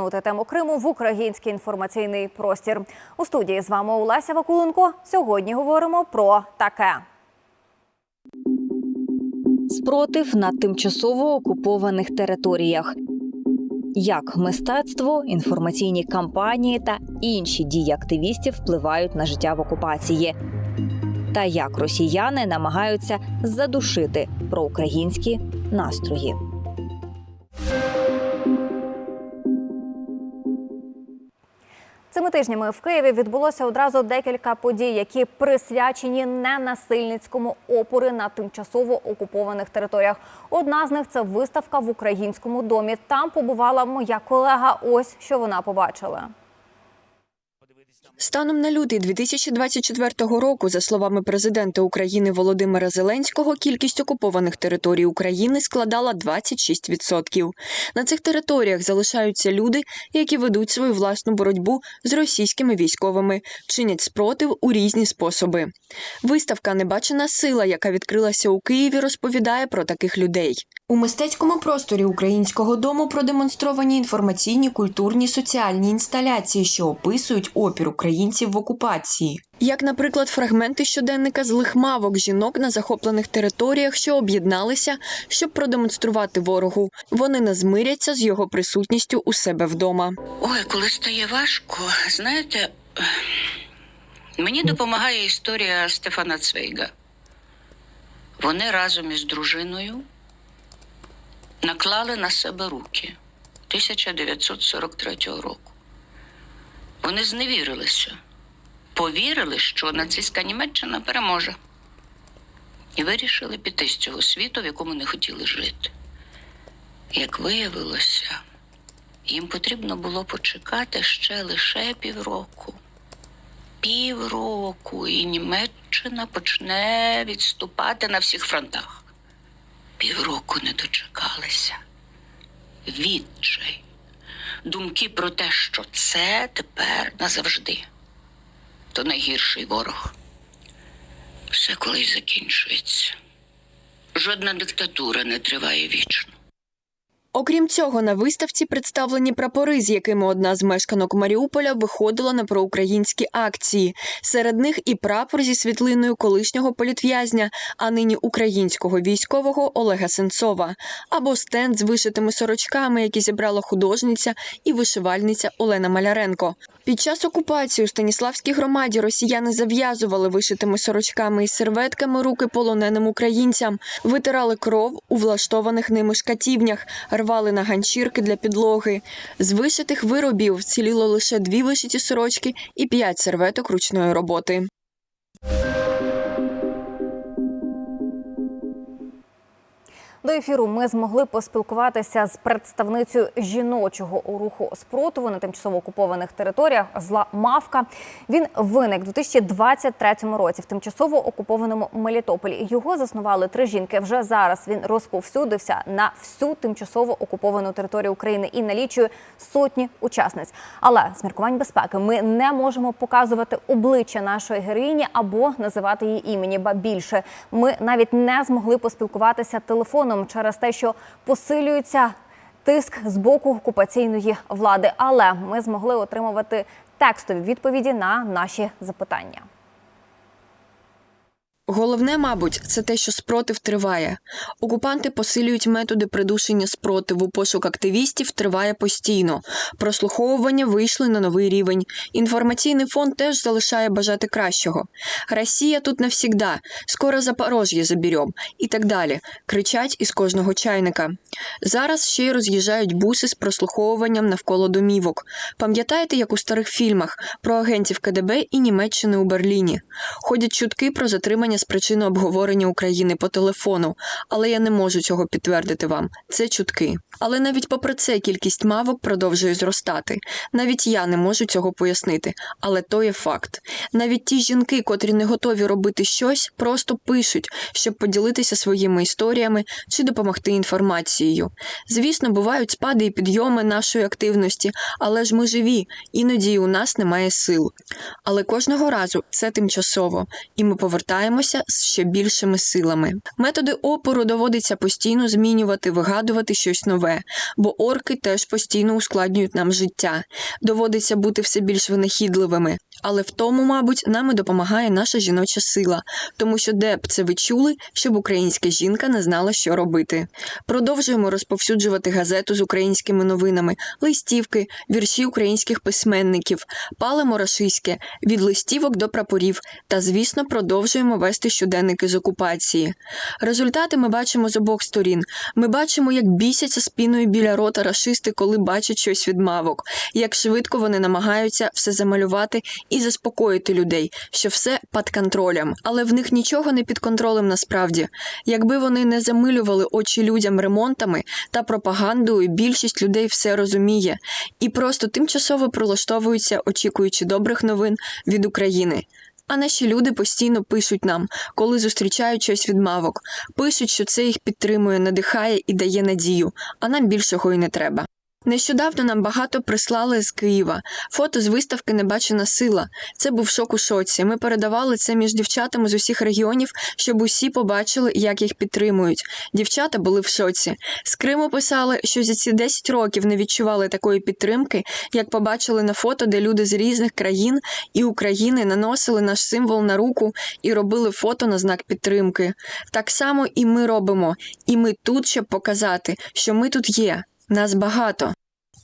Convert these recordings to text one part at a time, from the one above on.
повернути тему Криму в український інформаційний простір. У студії з вами Олеся Вакуленко. Сьогодні говоримо про таке. Спротив на тимчасово окупованих територіях. Як мистецтво, інформаційні кампанії та інші дії активістів впливають на життя в окупації, та як росіяни намагаються задушити проукраїнські настрої. Цими тижнями в Києві відбулося одразу декілька подій, які присвячені ненасильницькому опори на тимчасово окупованих територіях. Одна з них це виставка в українському домі. Там побувала моя колега. Ось що вона побачила. Станом на лютий 2024 року, за словами президента України Володимира Зеленського, кількість окупованих територій України складала 26%. На цих територіях залишаються люди, які ведуть свою власну боротьбу з російськими військовими, чинять спротив у різні способи. Виставка Небачена сила, яка відкрилася у Києві, розповідає про таких людей. У мистецькому просторі українського дому продемонстровані інформаційні, культурні, соціальні інсталяції, що описують опір українців в окупації. Як, наприклад, фрагменти щоденника злих мавок жінок на захоплених територіях, що об'єдналися, щоб продемонструвати ворогу. Вони не змиряться з його присутністю у себе вдома. Ой, коли стає важко, знаєте, мені допомагає історія Стефана Цвейга. Вони разом із дружиною наклали на себе руки 1943 року. Вони зневірилися, повірили, що нацистська Німеччина переможе. І вирішили піти з цього світу, в якому не хотіли жити. Як виявилося, їм потрібно було почекати ще лише півроку. Півроку, і Німеччина почне відступати на всіх фронтах. Півроку не дочекалися. Відчай. Думки про те, що це тепер назавжди. То найгірший ворог. Все колись закінчується. Жодна диктатура не триває вічно. Окрім цього, на виставці представлені прапори, з якими одна з мешканок Маріуполя виходила на проукраїнські акції. Серед них і прапор зі світлиною колишнього політв'язня, а нині українського військового Олега Сенцова, або стенд з вишитими сорочками, які зібрала художниця і вишивальниця Олена Маляренко. Під час окупації у Станіславській громаді росіяни зав'язували вишитими сорочками і серветками руки полоненим українцям, витирали кров у влаштованих ними шкатівнях, рвали на ганчірки для підлоги. З вишитих виробів вціліло лише дві вишиті сорочки і п'ять серветок ручної роботи. До ефіру ми змогли поспілкуватися з представницею жіночого руху спротиву на тимчасово окупованих територіях зла Мавка. Він виник у 2023 році в тимчасово окупованому Мелітополі. Його заснували три жінки. Вже зараз він розповсюдився на всю тимчасово окуповану територію України і налічує сотні учасниць. Але з міркувань безпеки ми не можемо показувати обличчя нашої героїні або називати її імені. Ба більше ми навіть не змогли поспілкуватися телефоном через те, що посилюється тиск з боку окупаційної влади. Але ми змогли отримувати текстові відповіді на наші запитання. Головне, мабуть, це те, що спротив триває. Окупанти посилюють методи придушення спротиву. Пошук активістів триває постійно. Прослуховування вийшли на новий рівень. Інформаційний фон теж залишає бажати кращого. Росія тут навсігда, скоро Запорожжя заберем і так далі. Кричать із кожного чайника. Зараз ще й роз'їжджають буси з прослуховуванням навколо домівок. Пам'ятаєте, як у старих фільмах про агентів КДБ і Німеччини у Берліні? Ходять чутки про затримання з причини обговорення України по телефону, але я не можу цього підтвердити вам. Це чутки. Але навіть попри це кількість мавок продовжує зростати. Навіть я не можу цього пояснити, але то є факт. Навіть ті жінки, котрі не готові робити щось, просто пишуть, щоб поділитися своїми історіями чи допомогти інформацією. Звісно, бувають спади і підйоми нашої активності, але ж ми живі, іноді і у нас немає сил. Але кожного разу це тимчасово, і ми повертаємося боротися з ще більшими силами. Методи опору доводиться постійно змінювати, вигадувати щось нове, бо орки теж постійно ускладнюють нам життя. Доводиться бути все більш винахідливими. Але в тому, мабуть, нам і допомагає наша жіноча сила, тому що де б це ви чули, щоб українська жінка не знала, що робити. Продовжуємо розповсюджувати газету з українськими новинами, листівки, вірші українських письменників, палимо рашиське від листівок до прапорів та, звісно, продовжуємо вести щоденники з окупації. Результати ми бачимо з обох сторін. Ми бачимо, як бісяться спіною біля рота рашисти, коли бачать щось від мавок, як швидко вони намагаються все замалювати і заспокоїти людей, що все під контролем. Але в них нічого не під контролем насправді. Якби вони не замилювали очі людям ремонтами та пропагандою, більшість людей все розуміє і просто тимчасово прилаштовуються, очікуючи добрих новин від України. А наші люди постійно пишуть нам, коли зустрічають щось від мавок. Пишуть, що це їх підтримує, надихає і дає надію, а нам більшого й не треба. Нещодавно нам багато прислали з Києва. Фото з виставки Небачена сила. Це був шок у шоці. Ми передавали це між дівчатами з усіх регіонів, щоб усі побачили, як їх підтримують. Дівчата були в шоці. З Криму писали, що за ці 10 років не відчували такої підтримки, як побачили на фото, де люди з різних країн і України наносили наш символ на руку і робили фото на знак підтримки. Так само і ми робимо. І ми тут, щоб показати, що ми тут є. Нас багато.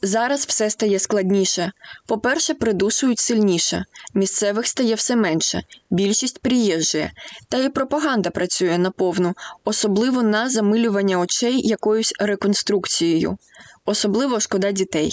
Зараз все стає складніше. По-перше, придушують сильніше, місцевих стає все менше, більшість приїжджає, та і пропаганда працює наповну, особливо на замилювання очей якоюсь реконструкцією. Особливо шкода дітей.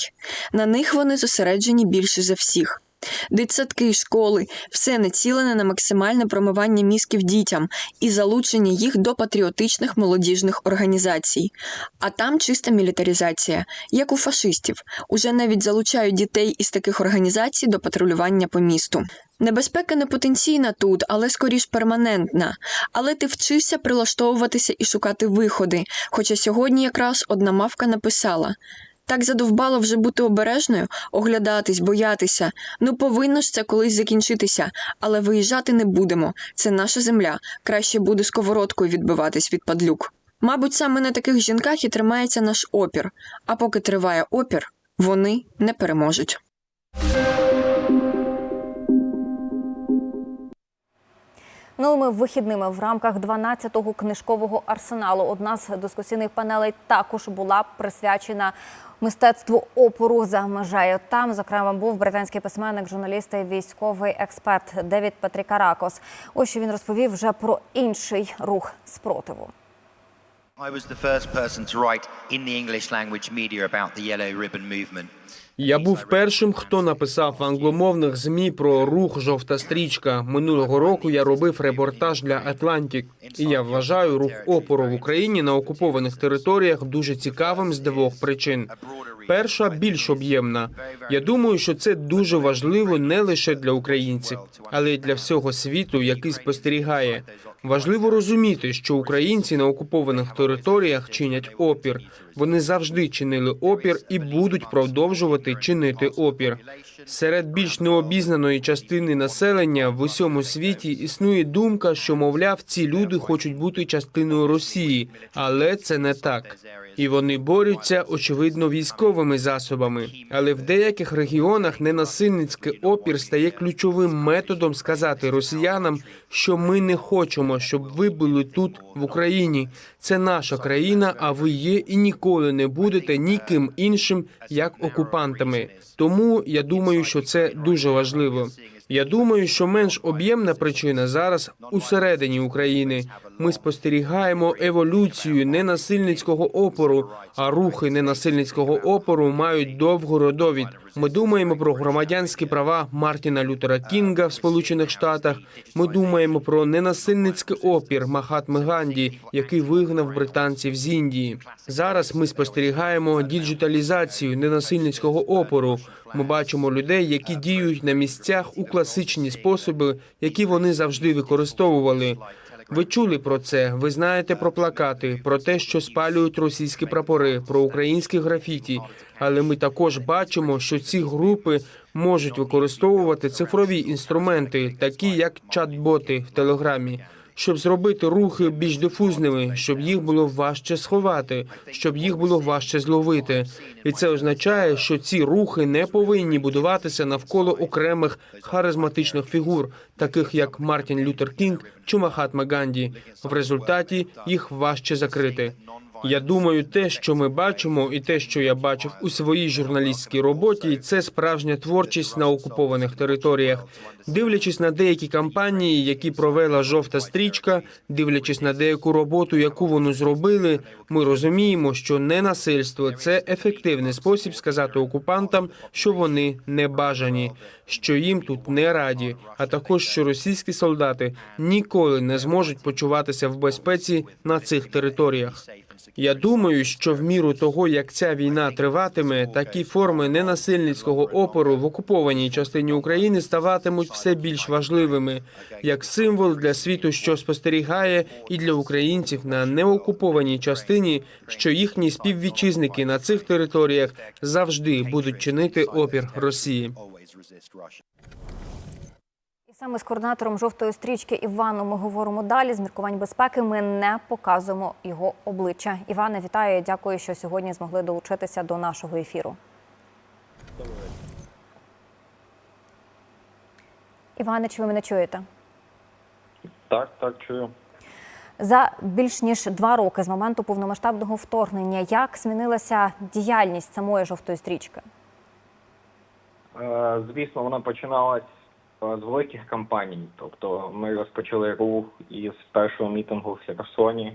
На них вони зосереджені більше за всіх. Дитсадки, школи все націлене на максимальне промивання мізків дітям і залучення їх до патріотичних молодіжних організацій. А там чиста мілітаризація, як у фашистів. Уже навіть залучають дітей із таких організацій до патрулювання по місту. Небезпека не потенційна тут, але скоріш перманентна. Але ти вчишся прилаштовуватися і шукати виходи. Хоча сьогодні якраз одна мавка написала. Так задовбало вже бути обережною, оглядатись, боятися. Ну повинно ж це колись закінчитися, але виїжджати не будемо. Це наша земля. Краще буде сковородкою відбиватись від падлюк. Мабуть, саме на таких жінках і тримається наш опір. А поки триває опір, вони не переможуть. Минулими вихідними в рамках 12-го книжкового арсеналу одна з дискусійних панелей також була присвячена мистецтву опору за межею. Там, зокрема, був британський письменник, журналіст і військовий експерт Девід Патрікаракос. Ось що він розповів вже про інший рух спротиву. I was the first person to write in the English language media about the Yellow Ribbon movement. Я був першим, хто написав в англомовних змі про рух жовта стрічка. Минулого року я робив репортаж для Атлантік, і я вважаю рух опору в Україні на окупованих територіях дуже цікавим з двох причин. Перша більш об'ємна. Я думаю, що це дуже важливо не лише для українців, але й для всього світу, який спостерігає. Важливо розуміти, що українці на окупованих територіях чинять опір. Вони завжди чинили опір і будуть продовжувати чинити опір. Серед більш необізнаної частини населення в усьому світі існує думка, що мовляв, ці люди хочуть бути частиною Росії, але це не так. І вони борються очевидно військовими засобами. Але в деяких регіонах ненасильницький опір стає ключовим методом сказати росіянам, що ми не хочемо, щоб ви були тут в Україні. Це наша країна, а ви є і ніколи не будете ніким іншим як окупантами. Тому я думаю, що це дуже важливо. Я думаю, що менш об'ємна причина зараз усередині України. Ми спостерігаємо еволюцію ненасильницького опору, а рухи ненасильницького опору мають довгу родовід. Ми думаємо про громадянські права Мартіна Лютера Кінга в Сполучених Штатах. Ми думаємо про ненасильницький опір Махатми Ганді, який вигнав британців з Індії. Зараз ми спостерігаємо діджиталізацію ненасильницького опору. Ми бачимо людей, які діють на місцях у класичні способи, які вони завжди використовували. Ви чули про це. Ви знаєте про плакати, про те, що спалюють російські прапори, про українські графіті. Але ми також бачимо, що ці групи можуть використовувати цифрові інструменти, такі як чат-боти в телеграмі. Щоб зробити рухи більш дифузними, щоб їх було важче сховати, щоб їх було важче зловити. І це означає, що ці рухи не повинні будуватися навколо окремих харизматичних фігур, таких як Мартін Лютер Кінг чи Махатма Ганді. В результаті їх важче закрити. Я думаю, те, що ми бачимо, і те, що я бачив у своїй журналістській роботі, це справжня творчість на окупованих територіях. Дивлячись на деякі кампанії, які провела жовта стрічка, дивлячись на деяку роботу, яку вони зробили, ми розуміємо, що ненасильство це ефективний спосіб сказати окупантам, що вони не бажані, що їм тут не раді, а також що російські солдати ніколи не зможуть почуватися в безпеці на цих територіях. Я думаю, що в міру того, як ця війна триватиме, такі форми ненасильницького опору в окупованій частині України ставатимуть все більш важливими як символ для світу, що спостерігає, і для українців на неокупованій частині, що їхні співвітчизники на цих територіях завжди будуть чинити опір Росії. І саме з координатором жовтої стрічки Іваном ми говоримо далі. З міркувань безпеки ми не показуємо його обличчя. Іване, вітаю. Дякую, що сьогодні змогли долучитися до нашого ефіру. Іване, чи ви мене чуєте? Так, так, чую. За більш ніж два роки з моменту повномасштабного вторгнення, як змінилася діяльність самої жовтої стрічки? Е, Звісно, вона починалась з великих кампаній. Тобто ми розпочали рух із першого мітингу в Херсоні,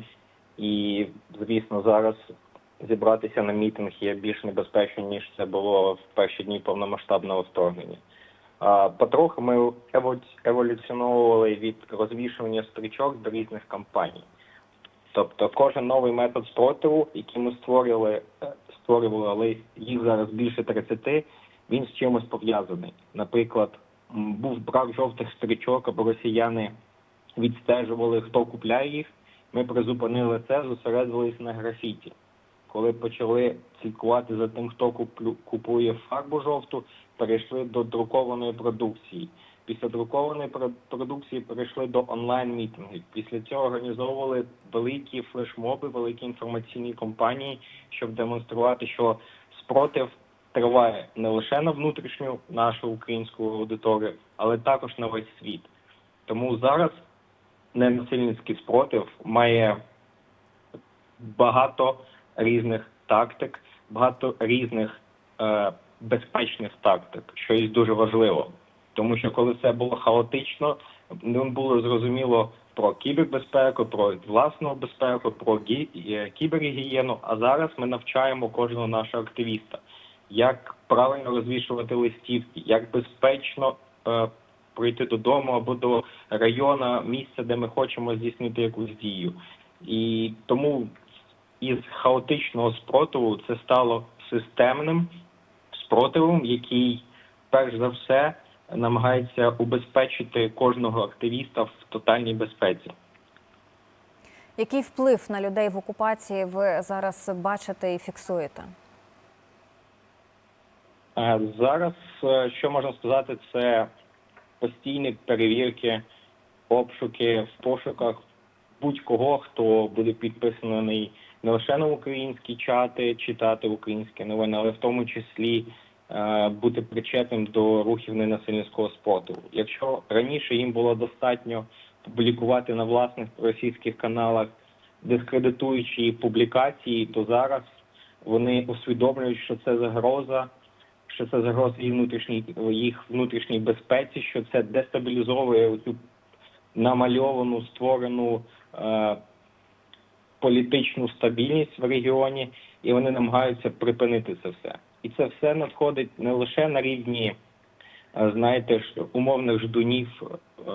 і звісно, зараз зібратися на мітинг є більш небезпечно, ніж це було в перші дні повномасштабного вторгнення. Потроху ми еволю- еволюціонували від розвішування стрічок до різних кампаній. Тобто кожен новий метод спротиву, який ми створювали, е, створювали, але їх зараз більше 30, він з чимось пов'язаний. Наприклад, був брак жовтих стрічок, або росіяни відстежували, хто купляє їх. Ми призупинили це, зосередились на графіті. Коли почали слідкувати за тим, хто купує фарбу жовту, перейшли до друкованої продукції. Після друкованої продукції перейшли до онлайн-мітингів. Після цього організовували великі флешмоби, великі інформаційні кампанії, щоб демонструвати, що спротив триває не лише на внутрішню нашу українську аудиторію, але також на весь світ. Тому зараз ненасильницький спротив має багато різних тактик, багато різних е, безпечних тактик, що є дуже важливо. Тому що коли все було хаотично, не було зрозуміло про кібербезпеку, про власну безпеку, про е, кібергігієну. А зараз ми навчаємо кожного нашого активіста, як правильно розвішувати листівки, як безпечно е, прийти додому або до району, місця, де ми хочемо здійснити якусь дію. І тому із хаотичного спротиву це стало системним спротивом, який перш за все намагається убезпечити кожного активіста в тотальній безпеці. Який вплив на людей в окупації ви зараз бачите і фіксуєте? Е, Зараз, е, що можна сказати, це постійні перевірки, обшуки в пошуках будь-кого, хто буде підписаний не лише на українські чати, читати українські новини, але в тому числі е, бути причетним до рухів ненасильницького спорту. Якщо раніше їм було достатньо публікувати на власних російських каналах дискредитуючі публікації, то зараз вони усвідомлюють, що це загроза що це загроза їх внутрішній їх внутрішній безпеці, що це дестабілізовує цю намальовану створену е, політичну стабільність в регіоні, і вони намагаються припинити це все. І це все надходить не лише на рівні, е, знаєте, ж, умовних ждунів е,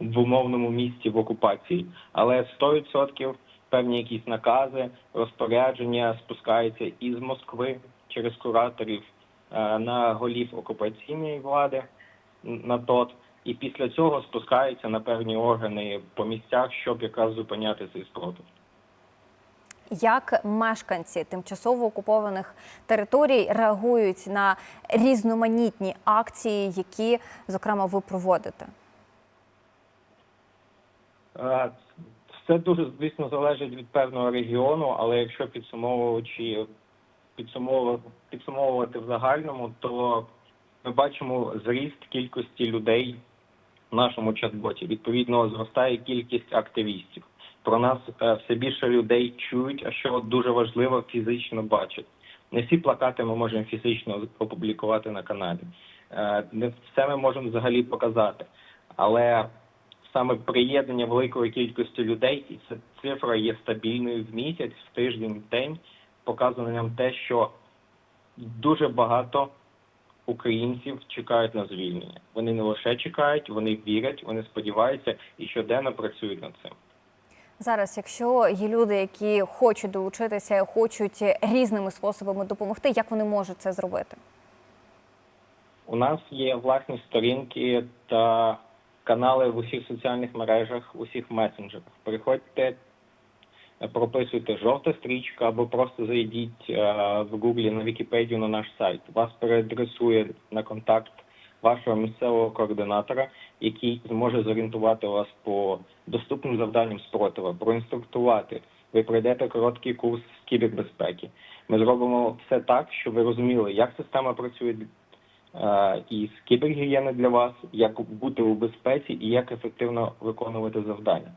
в умовному місті в окупації, але 100% певні якісь накази, розпорядження спускаються із Москви через кураторів на голів окупаційної влади на ТОТ, і після цього спускаються на певні органи по місцях, щоб якраз зупиняти цей спротив. Як мешканці тимчасово окупованих територій реагують на різноманітні акції, які, зокрема, ви проводите? Е, Все дуже, звісно, залежить від певного регіону, але якщо підсумовуючи підсумовувати, підсумовувати в загальному, то ми бачимо зріст кількості людей в нашому чат-боті. Відповідно, зростає кількість активістів. Про нас е, все більше людей чують, а що дуже важливо, фізично бачать. Не всі плакати ми можемо фізично опублікувати на каналі. Е, Не все ми можемо взагалі показати. Але саме приєднання великої кількості людей, і ця цифра є стабільною в місяць, в тиждень, в день, показує нам те, що дуже багато українців чекають на звільнення. Вони не лише чекають, вони вірять, вони сподіваються і щоденно працюють над цим. Зараз, якщо є люди, які хочуть долучитися, хочуть різними способами допомогти, як вони можуть це зробити? У нас є власні сторінки та канали в усіх соціальних мережах, в усіх месенджерах. Приходьте, прописуйте жовта стрічка або просто зайдіть е, в Гуглі на Вікіпедію на наш сайт. Вас переадресує на контакт вашого місцевого координатора, який зможе зорієнтувати вас по доступним завданням спротива, проінструктувати. Ви пройдете короткий курс кібербезпеки. Ми зробимо все так, щоб ви розуміли, як система працює е, і кібергігієни для вас, як бути у безпеці і як ефективно виконувати завдання.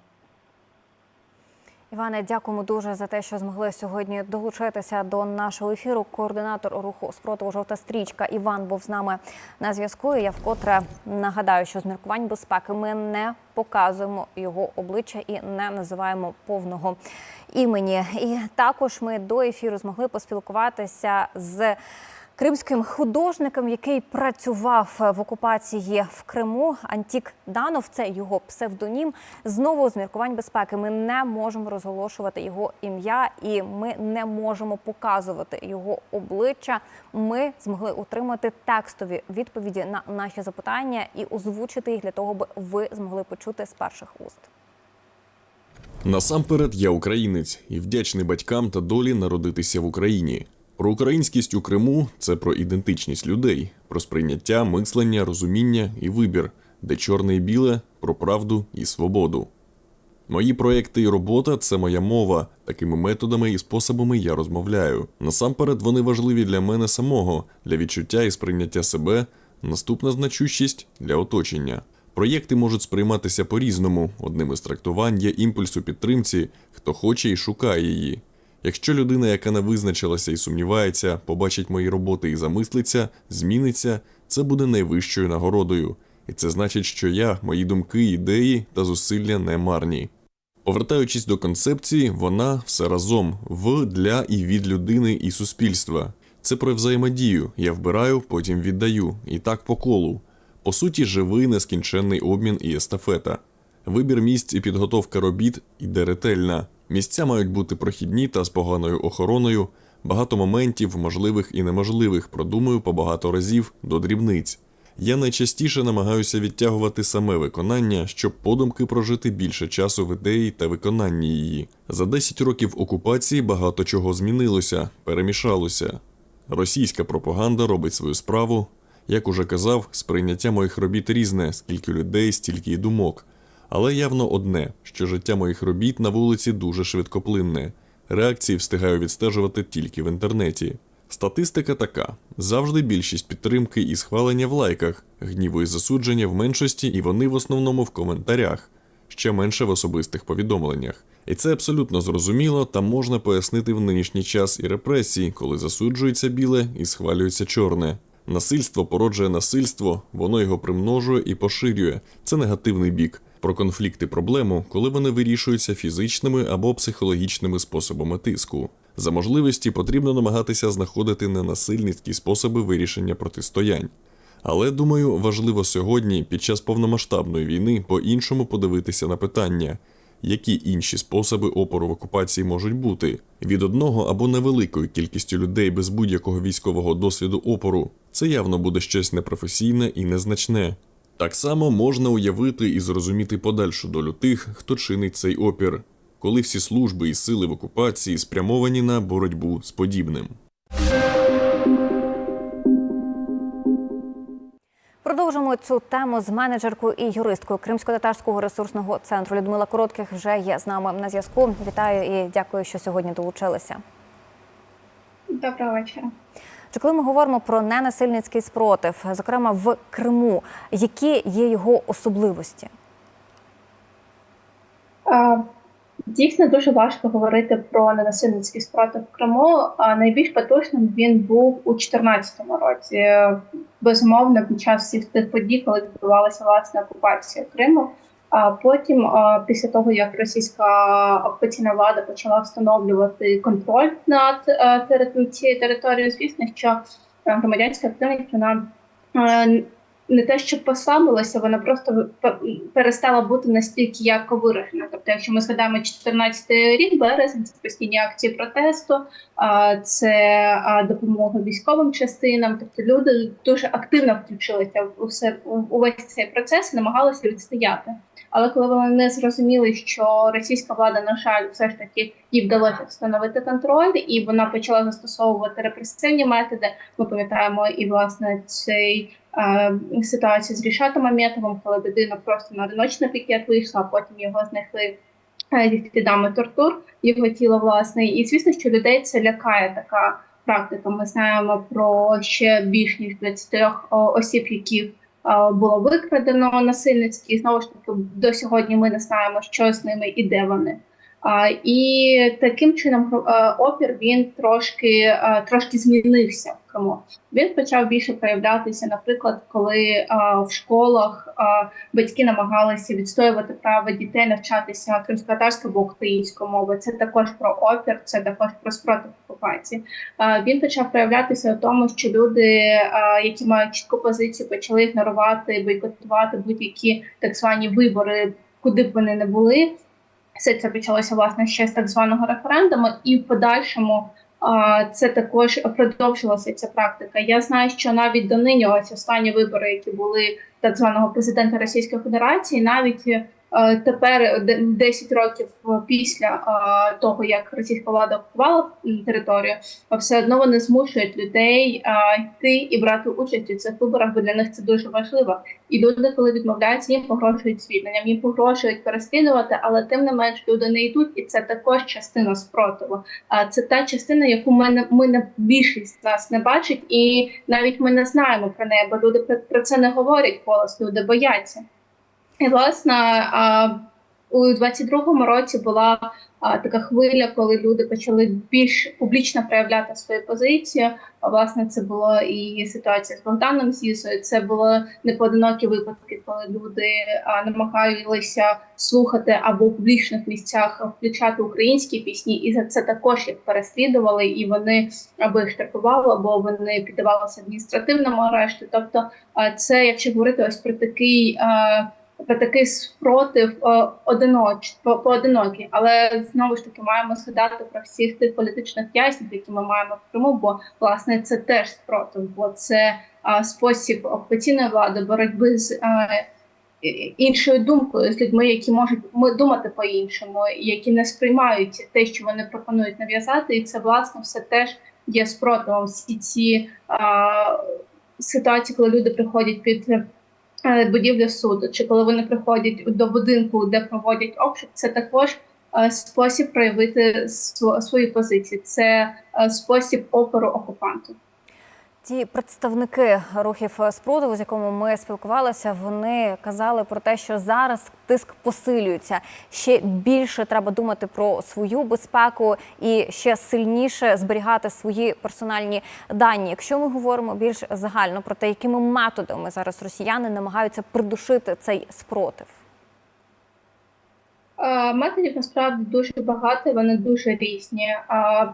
Іване, дякуємо дуже за те, що змогли сьогодні долучитися до нашого ефіру. Координатор руху спротиву жовта стрічка Іван був з нами на зв'язку. Я вкотре нагадаю, що з міркувань безпеки ми не показуємо його обличчя і не називаємо повного імені. І також ми до ефіру змогли поспілкуватися з. Кримським художником, який працював в окупації в Криму, Антік Данов, це його псевдонім. Знову з міркувань безпеки ми не можемо розголошувати його ім'я, і ми не можемо показувати його обличчя. Ми змогли отримати текстові відповіді на наші запитання і озвучити їх для того, аби ви змогли почути з перших уст. Насамперед, я українець і вдячний батькам та долі народитися в Україні. Про українськість у Криму це про ідентичність людей, про сприйняття, мислення, розуміння і вибір, де чорне і біле про правду і свободу. Мої проекти і робота це моя мова. Такими методами і способами я розмовляю. Насамперед, вони важливі для мене самого, для відчуття і сприйняття себе. Наступна значущість для оточення. Проєкти можуть сприйматися по-різному. Одним із трактувань є імпульс у підтримці, хто хоче і шукає її. Якщо людина, яка не визначилася і сумнівається, побачить мої роботи і замислиться, зміниться, це буде найвищою нагородою. І це значить, що я, мої думки, ідеї та зусилля не марні. Повертаючись до концепції, вона все разом в, для і від людини і суспільства. Це про взаємодію. Я вбираю, потім віддаю. І так по колу. По суті, живий нескінченний обмін і естафета. Вибір місць і підготовка робіт іде ретельна. Місця мають бути прохідні та з поганою охороною. Багато моментів, можливих і неможливих, продумую по багато разів до дрібниць. Я найчастіше намагаюся відтягувати саме виконання, щоб подумки прожити більше часу в ідеї та виконанні її. За 10 років окупації багато чого змінилося, перемішалося. Російська пропаганда робить свою справу. Як уже казав, сприйняття моїх робіт різне, скільки людей, стільки й думок. Але явно одне, що життя моїх робіт на вулиці дуже швидкоплинне. Реакції встигаю відстежувати тільки в інтернеті. Статистика така: завжди більшість підтримки і схвалення в лайках, гніву і засудження в меншості, і вони в основному в коментарях, ще менше в особистих повідомленнях. І це абсолютно зрозуміло та можна пояснити в нинішній час і репресії, коли засуджується біле і схвалюється чорне. Насильство породжує насильство, воно його примножує і поширює. Це негативний бік. Про конфлікти проблему, коли вони вирішуються фізичними або психологічними способами тиску. За можливості потрібно намагатися знаходити ненасильницькі способи вирішення протистоянь. Але думаю, важливо сьогодні, під час повномасштабної війни, по-іншому подивитися на питання, які інші способи опору в окупації можуть бути від одного або невеликої кількістю людей без будь-якого військового досвіду опору. Це явно буде щось непрофесійне і незначне. Так само можна уявити і зрозуміти подальшу долю тих, хто чинить цей опір, коли всі служби і сили в окупації спрямовані на боротьбу з подібним. Продовжимо цю тему з менеджеркою і юристкою Кримсько-татарського ресурсного центру. Людмила Коротких вже є з нами на зв'язку. Вітаю і дякую, що сьогодні долучилися. Доброго вечора. Чи коли ми говоримо про ненасильницький спротив, зокрема в Криму, які є його особливості? Дійсно дуже важко говорити про ненасильницький спротив в Криму. Найбільш потужним він був у 2014 році. Безумовно, під час всіх тих подій, коли відбувалася власне окупація Криму. А потім, після того як російська окупаційна влада почала встановлювати контроль над е, цією територією, звісно, що е, громадянська активність вона е, не те, що послабилася, вона просто пе- перестала бути настільки ярко виражена. Тобто, якщо ми згадаємо 14 рік, березень, це постійні акції протесту, це допомога військовим частинам. Тобто люди дуже активно включилися в усе у весь цей процес намагалися відстояти. Але коли вони зрозуміли, що російська влада, на жаль, все ж таки їй вдалося встановити контроль, і вона почала застосовувати репресивні методи. Ми пам'ятаємо і власне цей е, ситуацію з Рішатом Аметовим, коли людина просто на одиночний пікет вийшла, а потім його знайшли зі слідами тортур, його тіло власне. І звісно, що людей це лякає така практика. Ми знаємо про ще більш ніж 20 осіб, яких е, було викрадено насильницьки. І знову ж таки, до сьогодні ми не знаємо, що з ними і де вони. І таким чином е, опір він трошки, е, трошки змінився в Криму. Він почав більше проявлятися, наприклад, коли в школах батьки намагалися відстоювати право дітей навчатися кримськотарською або українською мовою. Це також про опір, це також про спротив окупації. Він почав проявлятися у тому, що люди, які мають чітку позицію, почали ігнорувати, бойкотувати будь-які так звані вибори, куди б вони не були. Все це почалося власне ще з так званого референдуму, і в подальшому а, це також продовжилася ця практика. Я знаю, що навіть донині ось останні вибори, які були так званого президента Російської Федерації, навіть тепер, де- 10 років після е, того, як російська влада окупувала територію, все одно вони змушують людей е, йти і брати участь у цих виборах, бо для них це дуже важливо. І люди, коли відмовляються, їм погрожують звільненням, їм погрожують переслідувати, але тим не менш люди не йдуть, і це також частина спротиву. А це та частина, яку ми не ми не більшість нас не бачить, і навіть ми не знаємо про неї, бо люди про це не говорять голос, люди бояться. І власне у 22-му році була така хвиля, коли люди почали більш публічно проявляти свою позицію. Власне це було і ситуація з Богданом Зісою. Це було непоодинокі випадки, коли люди намагалися слухати або у публічних місцях включати українські пісні, і за це також їх переслідували, і вони або їх штрафували, або вони піддавалися адміністративному арешту. Тобто, це якщо говорити ось про такий. А, про такий спротив е, одиноч по- поодинокий, але знову ж таки маємо згадати про всіх тих політичних в'язнів, які ми маємо в Криму. Бо власне це теж спротив, бо це а, спосіб окупаційної влади боротьби з а, іншою думкою, з людьми, які можуть думати по-іншому, які не сприймають те, що вони пропонують нав'язати, і це власне все теж є спротивом. Всі ці а, ситуації, коли люди приходять під е, будівлю суду, чи коли вони приходять до будинку, де проводять обшук, це також е, спосіб проявити сво- свою позицію. Це е, спосіб опору окупанту. Ті представники рухів спротиву, з якими ми спілкувалися, вони казали про те, що зараз тиск посилюється. Ще більше треба думати про свою безпеку і ще сильніше зберігати свої персональні дані. Якщо ми говоримо більш загально про те, якими методами зараз росіяни намагаються придушити цей спротив. Е, Методів насправді дуже багато, вони дуже різні. Е,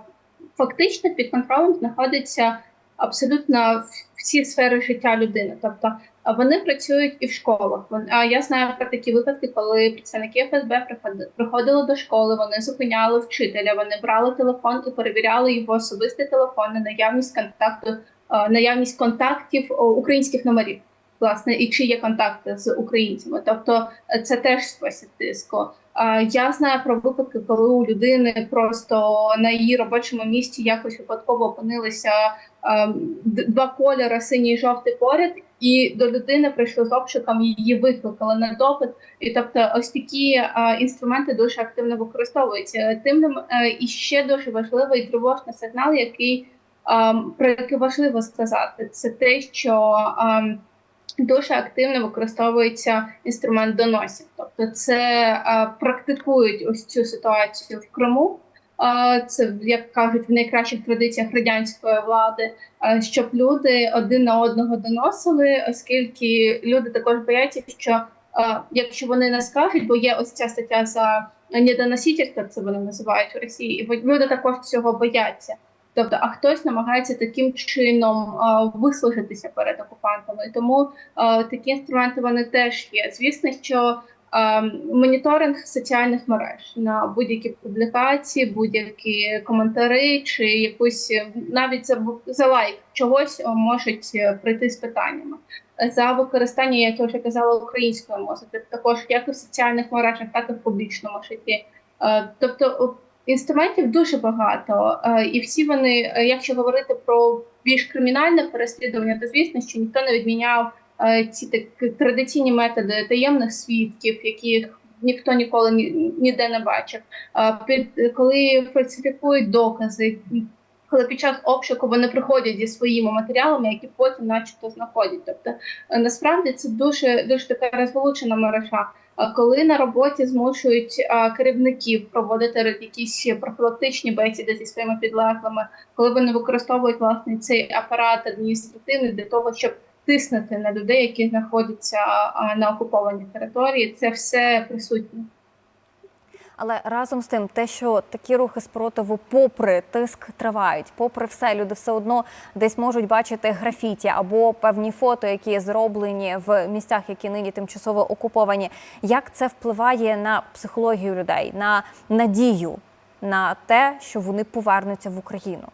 Фактично під контролем знаходиться абсолютно всі сфери життя людини. Тобто вони працюють і в школах. А я знаю про такі випадки, коли представники ФСБ приходи- приходили до школи, вони зупиняли вчителя, вони брали телефон і перевіряли його особистий телефон на наявність контакту, наявність контактів українських номерів. Власне, і чи є контакти з українцями, тобто е, це теж спосіб тиску. Я знаю про випадки, коли у людини просто на її робочому місці якось випадково опинилися два кольори, синій і жовтий поряд, і до людини прийшли з обшуком, її викликали на допит. І тобто, ось такі інструменти дуже активно використовуються. Тим е, і ще дуже важливий тривожний сигнал, який про який важливо сказати, це те, що дуже активно використовується інструмент доносів. Тобто, це е, практикують ось цю ситуацію в Криму. Е, Це як кажуть в найкращих традиціях радянської влади, е, щоб люди один на одного доносили, оскільки люди також бояться, що е, якщо вони не скажуть, бо є ось ця стаття за недоносительство, це вони називають в Росії, і люди також цього бояться. Тобто, а хтось намагається таким чином а, вислужитися перед окупантами. Тому а, такі інструменти вони теж є. Звісно, що а, моніторинг соціальних мереж на будь-які публікації, будь-які коментарі чи якусь навіть за, за лайк чогось можуть е, прийти з питаннями. За використання, як я вже казала, української музики, також як і в соціальних мережах, так і в публічному житті. Е, Тобто інструментів дуже багато, е, і всі вони, е, якщо говорити про більш кримінальне переслідування, то звісно, що ніхто не відміняв е, ці так традиційні методи таємних свідків, яких ніхто ніколи ні- ніде не бачив. Під коли фальсифікують докази. Коли під час обшуку вони приходять зі своїми матеріалами, які потім, начебто, знаходять. Тобто, насправді це дуже дуже така розголучена мережа. Коли на роботі змушують керівників проводити якісь профілактичні бесіди зі своїми підлеглими, коли вони використовують власне цей апарат адміністративний для того, щоб тиснути на людей, які знаходяться на окупованій території, це все присутнє. Але разом з тим, те, що такі рухи спротиву, попри тиск, тривають, попри все, люди все одно десь можуть бачити графіті або певні фото, які зроблені в місцях, які нині тимчасово окуповані. Як це впливає на психологію людей, на надію на те, що вони повернуться в Україну?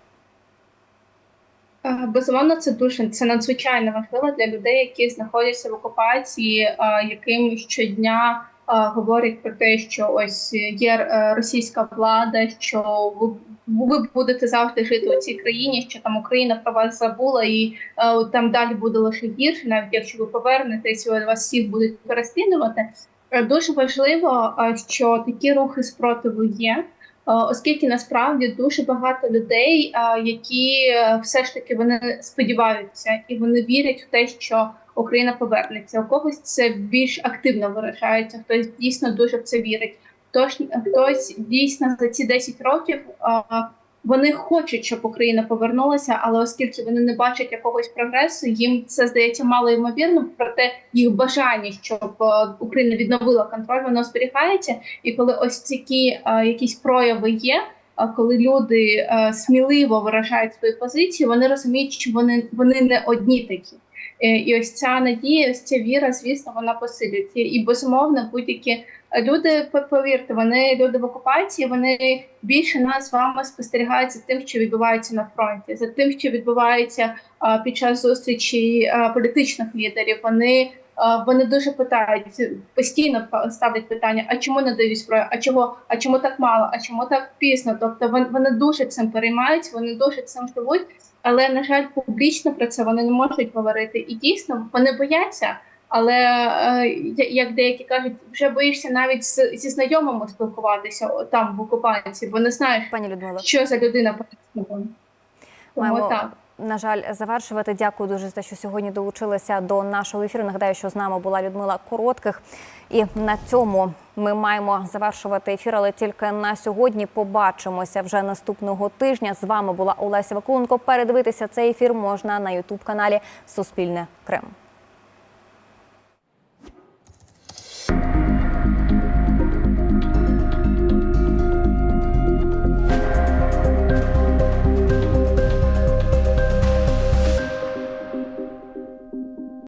Е, Безумовно, це дуже це надзвичайно важливо для людей, які знаходяться в окупації, е, яким щодня говорять про те, що ось є е, російська влада, що ви, будете завжди жити у цій країні, що там Україна про вас забула, і е, там далі буде лише гірше, навіть якщо ви повернетесь, вас всіх будуть переслідувати. Е, Дуже важливо, що такі рухи спротиву є. Оскільки насправді дуже багато людей, які все ж таки вони сподіваються і вони вірять в те, що Україна повернеться. У когось це більш активно виражається, хтось дійсно дуже в це вірить. Хтось хтось дійсно за ці 10 років е, вони хочуть, щоб Україна повернулася, але оскільки вони не бачать якогось прогресу, їм це здається мало ймовірно. Проте їх бажання, щоб е, Україна відновила контроль, воно зберігається. І коли ось такі е, якісь прояви є, а коли люди е, сміливо виражають свої позиції, вони розуміють, що вони, вони не одні такі. Е, І ось ця надія, ось ця віра, звісно, вона посилюється. І безумовно, будь-які люди, повірте, вони люди в окупації, вони більше нас з вами спостерігають за тим, що відбувається на фронті, за тим, що відбувається під час зустрічі політичних лідерів. Вони вони дуже питають постійно ставлять питання: а чому не дають зброю? А чого? А чому так мало? А чому так пізно? Тобто вони дуже цим переймаються, вони дуже цим живуть. Але на жаль, публічно про це вони не можуть говорити. І дійсно вони бояться. Але е, як деякі кажуть, вже боїшся навіть з, зі знайомими спілкуватися там в окупації, бо не знаєш, Пані Людмила, що за людина маємо так. На жаль завершувати. Дякую дуже за те, що сьогодні долучилися до нашого ефіру. Нагадаю, що з нами була Людмила Коротких. І на цьому ми маємо завершувати ефір, але тільки на сьогодні побачимося вже наступного тижня. З вами була Олеся Вакуленко. Передивитися цей ефір можна на Ютуб каналі Суспільне Крим.